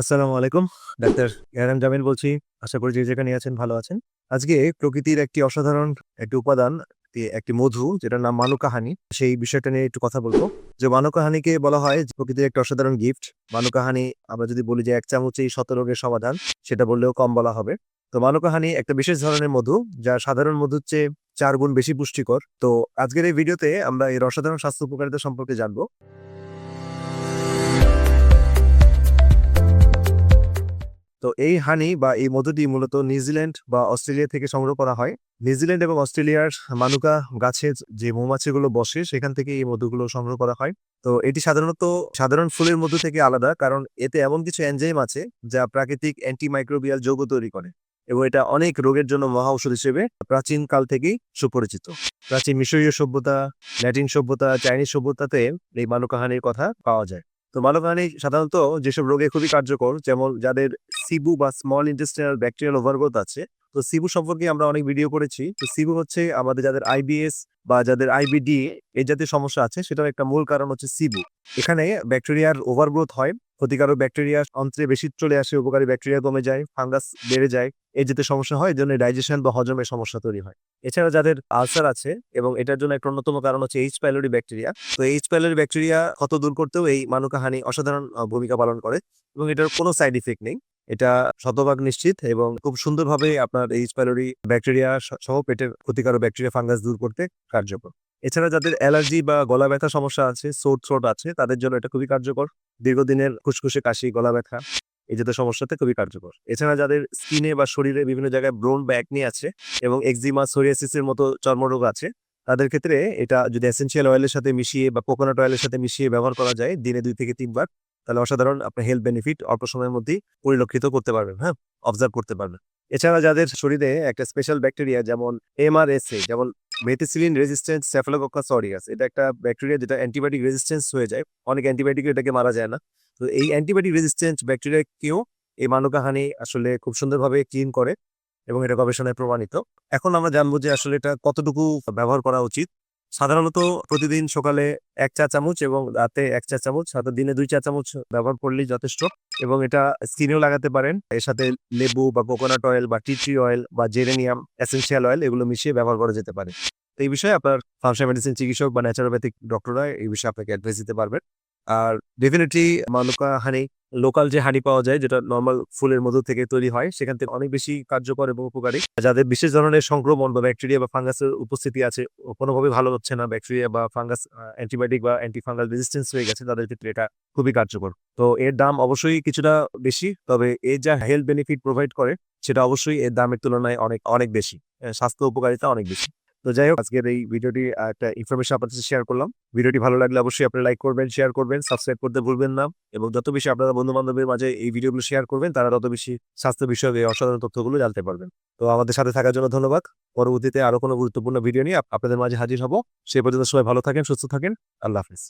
আসসালামু আলাইকুম। ডাক্তার ইয়ারাম জামিল বলছি। আশা করি যে যেখানে আছেন ভালো আছেন। আজকে প্রকৃতির একটি অসাধারণ একটি উপাদান একটি- মধু, যেটার নাম মানুকাহানি সেই বিষয়টা নিয়ে একটু কথা বলব। যে মানুকাহানিকে বলা হয় প্রকৃতির একটা অসাধারণ গিফট মানুকাহানি আমরা যদি বলি যে এক চামচেই শত রোগের সমাধান, সেটা বললেও কম বলা হবে। তো মানুকাহানি একটা বিশেষ ধরনের মধু, যা সাধারণ মধুর চেয়ে চার গুণ বেশি পুষ্টিকর। তো আজকের এই ভিডিওতে আমরা এর অসাধারণ স্বাস্থ্য উপকারিতা সম্পর্কে জানব। তো এই হানি বা এই মধুটি মূলত নিউজিল্যান্ড বা অস্ট্রেলিয়া থেকে সংগ্রহ করা হয়। নিউজিল্যান্ড এবং অস্ট্রেলিয়ার মানুকা গাছে যে মৌমাছিগুলো বসে, সেখান থেকে এই মধুগুলো সংগ্রহ করা হয়। তো এটি সাধারণত সাধারণ ফুলের মধু থেকে আলাদা, কারণ এতে এমন কিছু এনজাইম আছে যা প্রাকৃতিক অ্যান্টিমাইক্রোবিয়াল যৌগ তৈরি করে এবং এটা অনেক রোগের জন্য মহা ঔষধ হিসেবে প্রাচীন কাল থেকেই সুপরিচিত। প্রাচীন মিশরীয় সভ্যতা, ল্যাটিন সভ্যতা, চাইনিজ সভ্যতাতে এই মানকাহানির কথা পাওয়া যায়। তো মানবহানি সাধারণত যেসব রোগে খুবই কার্যকর, যেমন যাদের সিবু বা স্মল ইন্টেস্টিনাল ব্যাকটেরিয়াল ওভারগ্রোথ আছে, তো সিবু সম্পর্কে আমরা অনেক ভিডিও করেছি। তো সিবু হচ্ছে আমাদের যাদের আইবিএস বা যাদের আইবিডি এই জাতীয় সমস্যা আছে, সেটার একটা মূল কারণ হচ্ছে সিবু। এখানে ব্যাকটেরিয়ার ওভারগ্রোথ হয় ক্ষতিকারক ব্যাকটেরিয়া অন্ত্রে বেশি চলে আসে, উপকারী ব্যাকটেরিয়া কমে যায়, ফাঙ্গাস বেড়ে যায়। এই যেতে সমস্যা হয় জন্য ডাইজেশন বা হজমের সমস্যা তৈরি হয়। এছাড়া যাদের আলসার আছে এবং এটার জন্য একটা অন্যতম কারণ হচ্ছে এইচ প্যালোরি ব্যাকটেরিয়া তো এইচ প্যালোরি ব্যাকটেরিয়া ক্ষত দূর করতেও এই মানুকাহানি অসাধারণ ভূমিকা পালন করে এবং এটার কোনো সাইড ইফেক্ট নেই। এটা শতভাগ নিশ্চিত এবং খুব সুন্দরভাবে আপনার এইচ প্যালোরি ব্যাকটেরিয়া সহ পেটের ক্ষতিকারক ব্যাকটেরিয়া, ফাঙ্গাস দূর করতে কার্যকর। এছাড়া যাদের অ্যালার্জি বা গলা ব্যথা সমস্যা আছে সোট থ্রোট আছে, তাদের জন্য এটা খুবই কার্যকর। দীর্ঘদিনের খুশখুশে কাশি, গলা ব্যথা, এই জাতীয় সমস্যাতে খুবই কার্যকর। এছাড়া যাদের স্কিনে বা শরীরে বিভিন্ন জায়গায় ব্রোন বা একনি আছে এবং এক্সিমা সোরিয়াসিসের মতো চর্মরোগ আছে, তাদের ক্ষেত্রে এটা যদি এসেনশিয়াল অয়েলের সাথে মিশিয়ে বা কোকোনাট অয়েলের সাথে মিশিয়ে ব্যবহার করা যায় দিনে দুই থেকে তিনবার, তাহলে অসাধারণ আপনার হেলথ বেনিফিট অল্প সময়ের মধ্যেই পরিলক্ষিত করতে পারবেন হ্যাঁ? অবজার্ভ করতে পারবেন। এছাড়া যাদের শরীরে একটা স্পেশাল ব্যাকটেরিয়া যেমন এমআরএসএ যেমন মেথিসিলিন রেজিস্ট্যান্স স্যাফেলোকক্কাস অরিয়াস এটা একটা ব্যাকটেরিয়া যেটা অ্যান্টিবায়োটিক রেজিস্ট্যান্স হয়ে যায়। অনেক অ্যান্টিবায়োটিক এটাকে মারা যায় না। তো এই অ্যান্টিবায়োটিক রেজিস্ট্যান্স ব্যাকটেরিয়াকেও এই মানকাহানি আসলে খুব সুন্দরভাবে ক্লিন করে এবং এটা গবেষণায় প্রমাণিত। এখন আমরা জানব যে আসলে এটা কতটুকু ব্যবহার করা উচিত। সাধারণত প্রতিদিন সকালে এক চা চামচ এবং রাতে এক চা চামচ সাথে দিনে দুই চা চামচ ব্যবহার করলেই যথেষ্ট। এবং এটা স্কিনেও লাগাতে পারেন। এর সাথে লেবু বা কোকোনাট অয়েল বা টি ট্রি অয়েল বা জেরেনিয়াম এসেন্সিয়াল অয়েল এগুলো মিশিয়ে ব্যবহার করা যেতে পারে। তো এই বিষয়ে আপনার ফার্মসা মেডিসিন চিকিৎসক বা ন্যাচারোপ্যাথিক ডক্টররা এই বিষয়ে আপনাকে অ্যাডভাইস দিতে পারবেন। আর ডেফিনেটলি মালুকা হানি লোকাল যে হানি পাওয়া যায়, যেটা নর্মাল ফুলের মধু থেকে তৈরি হয়, সেখান থেকে অনেক বেশি কার্যকর এবং উপকারী। যাদের বিশেষ ধরনের সংক্রমণ বা ব্যাকটেরিয়া বা ফাঙ্গাসের উপস্থিতি আছে কোনোভাবে ভালো হচ্ছে না। ব্যাকটেরিয়া বা ফাঙ্গাস অ্যান্টিবায়োটিক বা অ্যান্টি ফাঙ্গাল রেজিস্ট্যান্স হয়ে গেছে, তাদের ক্ষেত্রে এটা খুবই কার্যকর। তো এর দাম অবশ্যই কিছুটা বেশি, তবে এর যা হেলথ বেনিফিট প্রোভাইড করে, সেটা অবশ্যই এর দামের তুলনায় অনেক অনেক বেশি। স্বাস্থ্য উপকারিতা অনেক বেশি। তো যাই হোক, আজকের এই ভিডিওটি একটা ইনফরমেশন আপনাদের সাথে শেয়ার করলাম। ভিডিওটি ভালো লাগলে অবশ্যই আপনি লাইক করবেন শেয়ার করবেন সাবস্ক্রাইব করতে ভুলবেন না এবং যত বেশি আপনারা বন্ধু বান্ধবের মাঝে এই ভিডিওগুলো শেয়ার করবেন, তারা তত বেশি স্বাস্থ্য বিষয়ক এই অসাধারণ তথ্যগুলো জানতে পারবেন। তো আমাদের সাথে থাকার জন্য ধন্যবাদ। পরবর্তীতে আরও কোনো গুরুত্বপূর্ণ ভিডিও নিয়ে আপনাদের মাঝে হাজির হব। সে পর্যন্ত সবাই ভালো থাকেন, সুস্থ থাকেন। আল্লাহ হাফিজ।